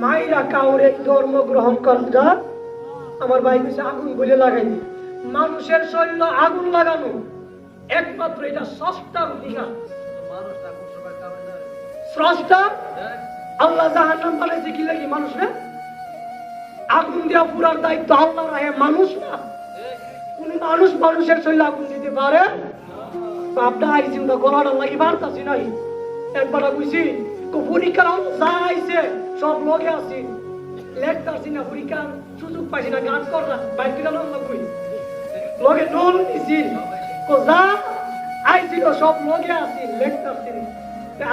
মাইরা কাউরে ধর্ম গ্রহণ করা যায় আমার ভাই কিছু আগুন বলে লাগাইনি মানুষের শরীর আগুন লাগানো, একমাত্র এটা স্রষ্টার অধিকার। আল্লাহ লাগি আগুন পুরার দায়িত্ব আল্লাহ রাহে, মানুষ না। মানুষ মানুষের আগুন পারে? একবার বুঝছি তো পরীক্ষার যা আইছে সব লগে আছি। লেখতাছি না পরীক্ষার সুযোগ পাইছি না, গান কর না, বাইক কিনা নাম কই লগে নোল নিছি তো যা আইছিল সব লগে আছি লেখতাছি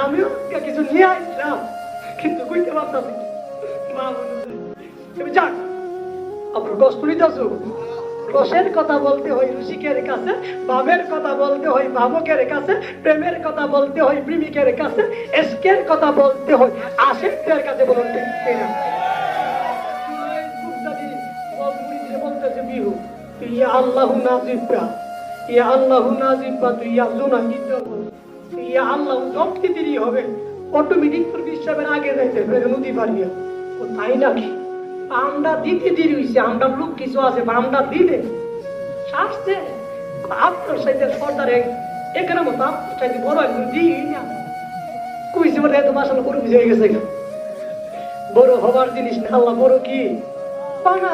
আমিও কিছু নিয়ে আইছিলাম কিন্তু কইতে পারতাছি। মা যাক আপনার কষ্ট নিতেছো রসের কথা বলতে হয় রসিকের কাছে ভাবের কথা বলতে হয় ভাবকের কাছে, প্রেমের কথা বলতে হয় প্রেমিকের কাছে, এসকের কথা বলতে হয় আশেকদের কাছে কিনা? বলতেছে বিহু তুই আল্লাহু আল্লাহু যতটি দেরি হবে আগে যাইতে নদী পারিয়া ও তাই নাকি? আমরা দিতে দেরি হইছে, আমরা লোক কিছু আছে, বা আমরা দিলে শাসছে আপনার সাথে সর্দার এখানে মতো আপনার সাথে বড় একজন দিই না। কইছে বলে এত মাসাল বড় বুঝে গেছে বড় হওয়ার জিনিস না, আল্লাহ বড় কি? পানা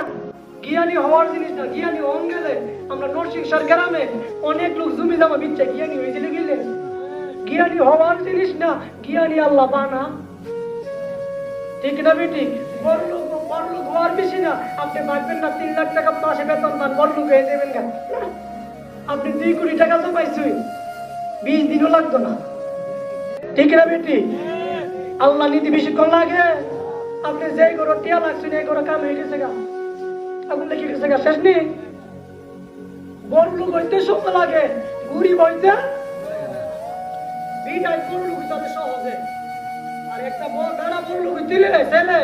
জ্ঞানী হওয়ার জিনিস না, জ্ঞানী হন গেলে আমরা নরসিংসার গ্রামে অনেক লোক জমি জমা বিচ্ছে, জ্ঞানী হয়েছিল গেলে। জ্ঞানী হওয়ার জিনিস না, জ্ঞানী আল্লাহ বানা। ঠিক না বেটি? বড়লোক হওয়ার বেশি না। আপনি ভাববেন না, তিন লাখ টাকা মাসে বেতন পান বড়লোক হয়ে যাবেন না না। আপনি দুই কোটি টাকা তো পাইছুই বিশ দিনও লাগতো না। ঠিক না বেটি? আল্লাহ নীতি বেশিক্ষণ লাগে? আপনি যেই করো টিয়া লাগছে এই করো কাম হয়ে গেছে গা। আগুন লেগে গেছে গা, শেষ নেই। বড়লোক হইতে সময় লাগে ঘুরি বইতে বিদায় বড়লোক হিসাবে সহজে। আর একটা বড় দাঁড়া বড় লোক দিলে ছেলে।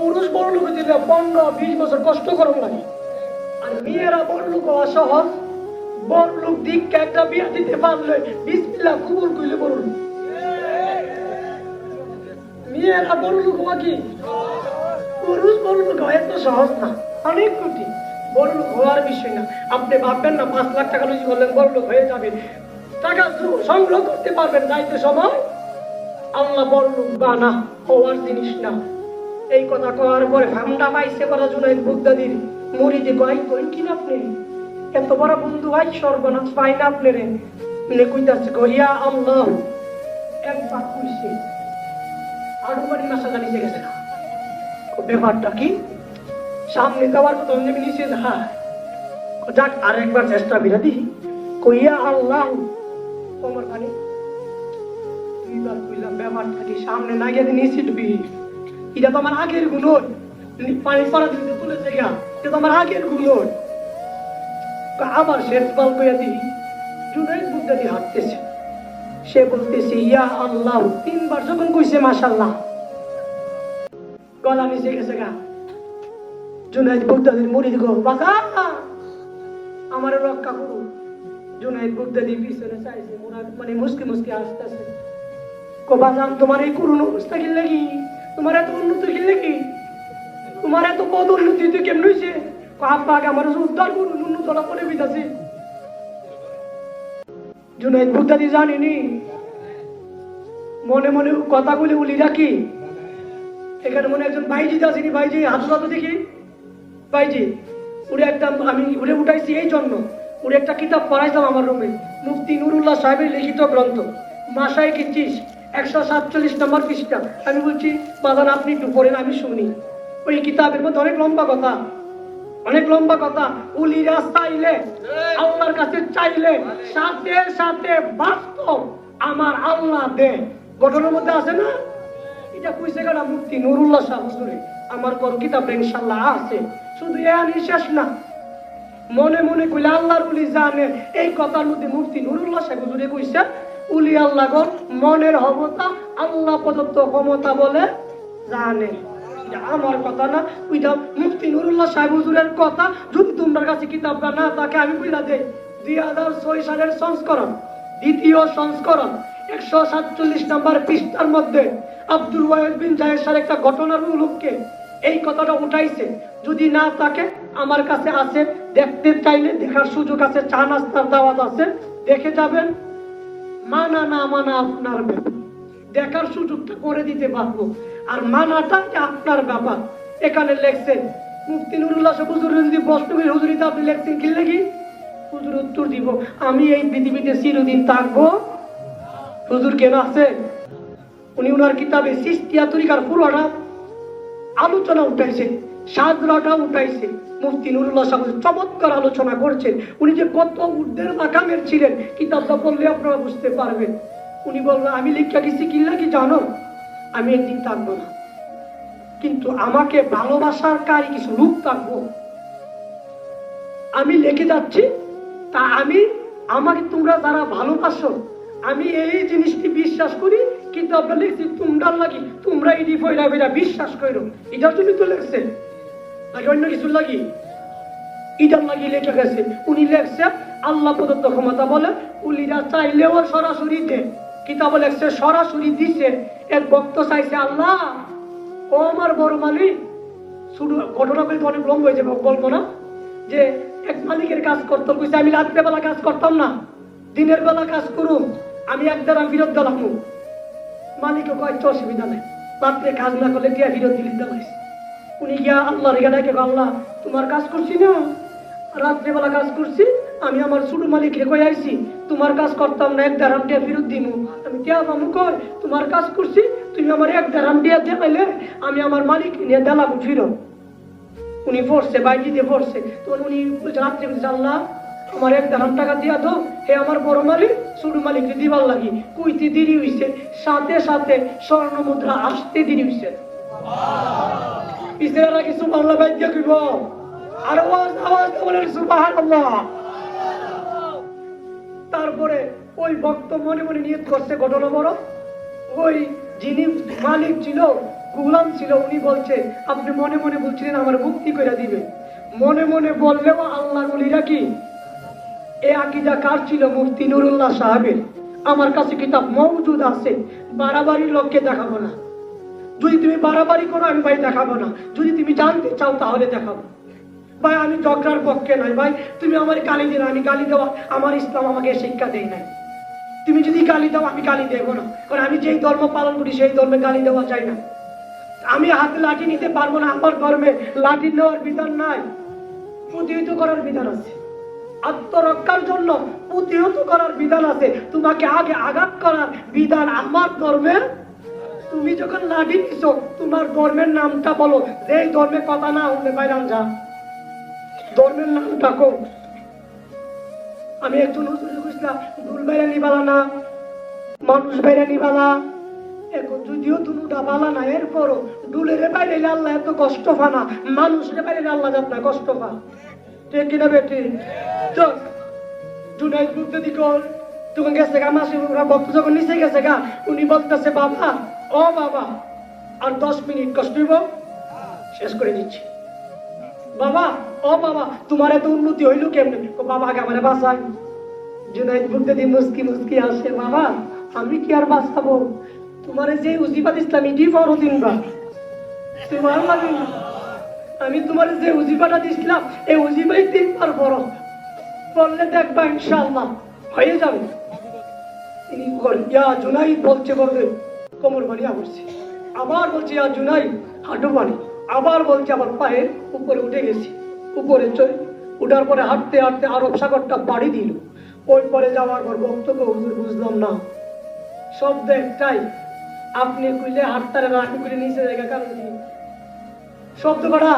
পুরুষ বড় লোক দিলে পনেরো বিশ বছর কষ্ট করুন লাগে আর মেয়েরা বড় লোক হওয়া সহজ। বড় লোক দিককে একটা বিয়া দিতে পারলে বিসমিল্লাহ কবুল কইলে বলুন। মেয়েরা বড় লোক হওয়া কি? পুরুষ বড় লোক হওয়া এত সহজ না, অনেক কঠিন। বড় লোক হওয়ার বিষয় না। আপনি ভাববেন না, পাঁচ লাখ টাকা লুজি করলেন, বড় লোক হয়ে যাবে টাকা সংগ্রহ করতে পারবেন, যাইতে সময়। আল্লাহ বড় লোক বানা হওয়ার জিনিস না। এই কথা কওয়ার পরে ভামটা পাইছে করা জুনাইদ বুগদাদির মুড়িতে গাই কই কি না আপনি? এত বড় বন্ধু আই সর্বনাশ পাই না আপনি রে। মানে কইতাছে কইয়া আল্লাহ, একবার কইছে, আরও বাড়ি মাসা জানিছে গেছে না। ব্যাপারটা কি? সামনে যাওয়ার কথা অন্য নিচে হ্যাঁ যাক আরেকবার চেষ্টা বিরাদি কইয়া আল্লাহ তোমার খানি দুইবার কইলাম, ব্যাপারটা কি সামনে না গিয়ে নিচে ডুবি? এটা তো আমার আগের গুণ পানি পড়া দিতে তুলেছে গা এটা তো আমার আগের গুণ আবার শেষ বল কইয়া দিই, জুনাইদ বুদ্ধাদি হাঁটতেছে। সে বলতেছে, ইয়া আল্লাহ, তিনবার যখন কইছে মাশাল্লাহ গলা নিচে গেছে গা জুনাইদ বুদ্ধাদির মুড়ি গো বাঁকা। আমার রক্ষা করুন জুনাইদ বুদ্ধাদি পিছনে চাইছে মানে মুসকি মুসকি আসতেছে কবাজান তোমার এই করুণ অবস্থা কি লাগি? তোমার এত উন্নত কি লাগি তোমার এত কত উন্নতি তুই কেমন হয়েছে? আব্বা আমার উদ্ধার করুন উন্নতটা করে বিতাছে জুনাইদ বুদ্ধাদি জানিনি? মনে মনে কথাগুলি উলি রাখি। এখানে মনে একজন ভাইজি আসেনি ভাইজি হাত হাতে দেখি। ভাইজি উড়ে একটা আমি উড়ে উঠাইছি এই জন্য। উড়ে একটা কিতাব পড়াইতাম আমার রুমে। মুফতি নুরুল্লাহ সাহেবের লিখিত গ্রন্থ। মাসায় কিচ্ছিস একশো সাতচল্লিশ নম্বর পৃষ্ঠা। আমি বলছি আপনি একটু পড়েন, আমি শুনি। ওই কিতাবের মধ্যে অনেক লম্বা কথা। অনেক লম্বা কথা। আল্লাহর কাছে চাইলে, সাথে সাথে বাস্তব আমার আল্লাহ দে। ঘটনার মধ্যে আছে না? এটা মুক্তি নুরুল্লাহ শাহ, হুজুরে। আমার কোন কিতাব ইনশাল্লাহ আছে। শুধু এ শেষ না। মনে মনে কইলে আল্লাহর উলি জানে। এই কথার মধ্যে মুফতি নুরুল্লাহ শাহ, হুজুরে কইছে উলি আল্লাহ মনের হবতা আল্লাহ প্রদত্ত ক্ষমতা বলে জানে। আমার কথা না, ওইটা মুফতি নুরুল্লাহ সাহেব হুজুরের কথা। যদি তোমার কাছে কিতাবটা না থাকে, আমি বুঝলা দেই। দুই হাজার ছয় সালের সংস্করণ, দ্বিতীয় সংস্করণ, একশো সাতচল্লিশ নাম্বার পৃষ্ঠার মধ্যে আব্দুল ওয়াহেদ বিন জায়েশার একটা ঘটনার উপলক্ষে এই কথাটা উঠাইছে। যদি না থাকে, আমার কাছে আছে, দেখতে চাইলে দেখার সুযোগ আছে, চা নাস্তার দাওয়াত আছে, দেখে যাবেন। মানা না মানা আপনার ব্যাপার। দেখার সুযোগটা করে দিতে পারব। আর মানাটা আপনার ব্যাপার। এখানে লেখছেন মুফতি নুরুল্লাহ হুজুর যদি প্রশ্ন করি হুজুরিতে আপনি লেখছেন কি লেখি হুজুর উত্তর দিব। আমি এই পৃথিবীতে চিরদিন থাকব। হুজুর কেন আছে? উনি উনার কিতাবে সৃষ্টিয়া তরিকার পুরোটা আলোচনা উঠাইছে সাজরাটা উঠাইছে। মুফতি নুরুল্লাহ সাহেব চমৎকার আলোচনা করছেন, উনি যে কত উর্ধের মাকামের ছিলেন, কিতাবটা পড়লে আপনারা বুঝতে পারবেন। উনি বললেন আমি লিখা গেছি কি লাগি জানো? আমি একদিন থাকব না। কিন্তু আমাকে ভালোবাসার কারি কিছু রূপ থাকব আমি লিখে যাচ্ছি, তা আমি, আমাকে তোমরা যারা ভালোবাসো, আমি এই জিনিসটি বিশ্বাস করি কিন্তু আপনার লিখছি, তোমরা লাগি তোমরা ফইরা ফইরা বিশ্বাস করো এটার জন্য তো লেখছে নাকি অন্য কিছু লাগি? ইটার লাগি লেখা গেছে। উনি লেখছে, আল্লাহ প্রদত্ত ক্ষমতা বলে, উলিরা চাইলেও সরাসরি দে। কিতাব লেখছে, সরাসরি দিছে। এক ভক্ত চাইছে, আল্লাহ, ও আমার বড় মালিক। শুধু ঘটনা বলতে অনেক লম্ব হয়েছে বলব না যে এক মালিকের কাজ করতো কইছে, আমি রাত্রে বেলা কাজ করতাম না। দিনের বেলা কাজ করুম, আমি এক দ্বারা বিরোধ দিলাম। মালিকও কয় "তো অসুবিধা নেই। রাত্রে কাজ না করলে দিয়া বিরোধ দিলি দিলাম উনি গিয়া আল্লাহ রেখে ডাকে, আল্লাহ, তোমার কাজ করছি না? রাত্রে বেলা কাজ করছি, আমি আমার ছোট মালিক রে কই আইছি, তোমার কাজ করতাম না, এক দারাম দিয়া ফেরত দিমু। আমি টিয়া বামু কয় তোমার কাজ করছি, তুমি আমার এক দারাম দিয়া দেখাইলে আমি আমার মালিক নিয়ে দেলাম ফিরত। উনি পড়ছে বাইরে দিয়ে পড়ছে তখন উনি রাত্রে আল্লাহ, আমার এক হাজার টাকা দিয়া দাও, হে আমার বড় মালিক, ছোট মালিককে দিবার লাগি। কুইতে দেরি হইছে, সাথে সাথে স্বর্ণ মুদ্রা আসতে দেরি হইছে। পিছনেরা বাংলা বাইর দিয়ে কইব আর আওয়াজ বলেন সুবহানাল্লাহ। তারপরে ওই ভক্ত মনে মনে নিয়ত করছে ঘটনা বড়। ওই যিনি মালিক ছিল, গুলাম ছিল, উনি বলছে, আপনি মনে মনে বলছিলেন আমার মুক্তি করে দিবে। মনে মনে বললেও আল্লাহ বলিরা কি? এ আকিদা কার ছিল? মুফতি নুরুল্লাহ সাহেবের। আমার কাছে কিতাব মৌজুদ আছে। বাড়াবাড়ির লোককে দেখাবো না। যদি তুমি বাড়াবাড়ি করো আমি ভাই দেখাবো না। যদি তুমি জানতে চাও তাহলে দেখাবো। ভাই আমি ঝগড়ার পক্ষে নাই ভাই তুমি আমার গালি দিও না, আমি গালি দেওয়া আমার ইসলাম আমাকে শিক্ষা দেয় নাই। তুমি যদি গালি দাও আমি গালি দেবো না। কারণ আমি যেই ধর্ম পালন করি সেই ধর্মে গালি দেওয়া যায় না। আমি হাতে লাঠি নিতে পারব না। আমার ধর্মে লাঠি নেওয়ার বিধান নাই। প্রতিহিত করার বিধান আছে। আত্মরক্ষার জন্য প্রতিহত করার বিধান আছে। তোমাকে আগে আঘাত করার বিধান আমার ধর্মে তুমি যখন লাঠি নিছ তোমার ধর্মের নামটা বলো। যেই ধর্মে কথা না উঠলে বাইরাম যা ধর্মের নামটা কো আমি একজন হুজুর বুঝলাম ভুল বাইরা নিবালা না মানুষ বাইরা নিবালা এখন যদিও দুটা বালা না, এরপরও ডুলের বাইরে আল্লাহ এত কষ্ট পানা মানুষের বাইরে আল্লাহ যাত না, কষ্ট পা। ঠিক কিনা বেটি? চল জুনাইদ বুদ্ধ দিকল তখন গেছে গা মাসি ভক্ত যখন নিচে গেছে গা, উনি বলতেছে, বাবা ও বাবা, আর দশ মিনিট কষ্ট শেষ করে দিচ্ছি। বাবা, ও বাবা, তোমার এত উন্নতি হইল কেমনে? বাবা, আগে আমার বাসায় জুনাইদ বুদ্ধ দি, মুস্কি মুস্কি আসে, বাবা, আমি কি আর বাঁচাবো? তোমার যে উজিবাদ ইসলামী ডি ফর দিন বা তোমার লাগে আমি তোমার যে উজিবাটা দিছিলাম, এই উজিবাই তিনবার বড় বললে দেখবা ইনশাআল্লাহ, হয়ে যাবে। তিনি ইয়া জুনাই বলছে বলবে কোমর বাড়িয়া বলছে আবার বলছি, আর জুনাই হাঁটু বাড়ি। আবার বলছে, আমার পায়ের উপরে উঠে গেছি, উপরে উঠার পরে হাঁটতে হাঁটতে আরব সাগরটা বাড়ি দিল। ওই পরে যাওয়ার পর বক্তব্য হুজুর বুঝলাম না। শব্দ একটাই, আপনি কইলে হাঁটতারে না কইলে নিচে জায়গা কারণ কি? শব্দ কটা?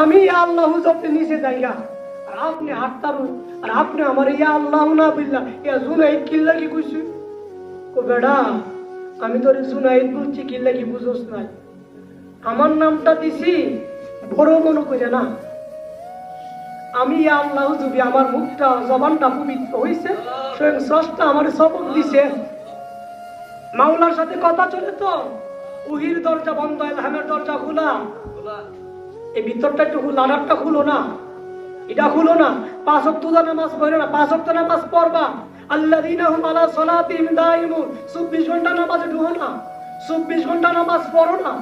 আমি আল্লাহ আপনি নিচে জায়গা। আর আপনি হাঁটতারুন আর আপনি আমার ইয়া আল্লাহ না বিল্লা, ইয়া জুনাইদ কিল্লা কি কইছি? ও বেড়া আমি তোর জুনাইদ বলছি কি বুঝোস নাই। আমার নামটা দিছি বড় মনে করে না। আমি আল্লাহ যদি আমার মুখটা, জবানটা পবিত্র হইছে, স্বয়ং স্রষ্টা আমার সবক দিছে। মাওলার সাথে কথা চলে তো, উহির দরজা বন্ধ এলহামের দরজা খোলা। এই ভিতরটা একটু খুলো, আধারটা খুলো না। এটা খুলো না। পাঁচ অক্ট নামাজ পড়ে না, পাঁচ অক্ট নামাজ পড়বা। আল্লাযীনা হুম আলা সালাতিহিম দাইমুন 24 ঘণ্টা নামাজে ঢুকো না, চব্বিশ ঘণ্টা নামাজ পড়ো না।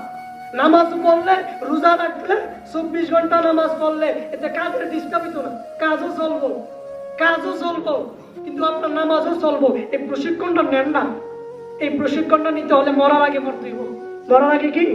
নামাজ পড়লে রোজা রাখলে চব্বিশ ঘণ্টা নামাজ পড়লে এতে কাজের ডিস্টার্বিত না, কাজও চলবো কাজও চলবো, কিন্তু আপনার নামাজও চলবো। এই প্রশিক্ষণটা নেন না, এই প্রশিক্ষণটা নিতে হলে মরার আগে মরতে হইব। মরার আগে কি?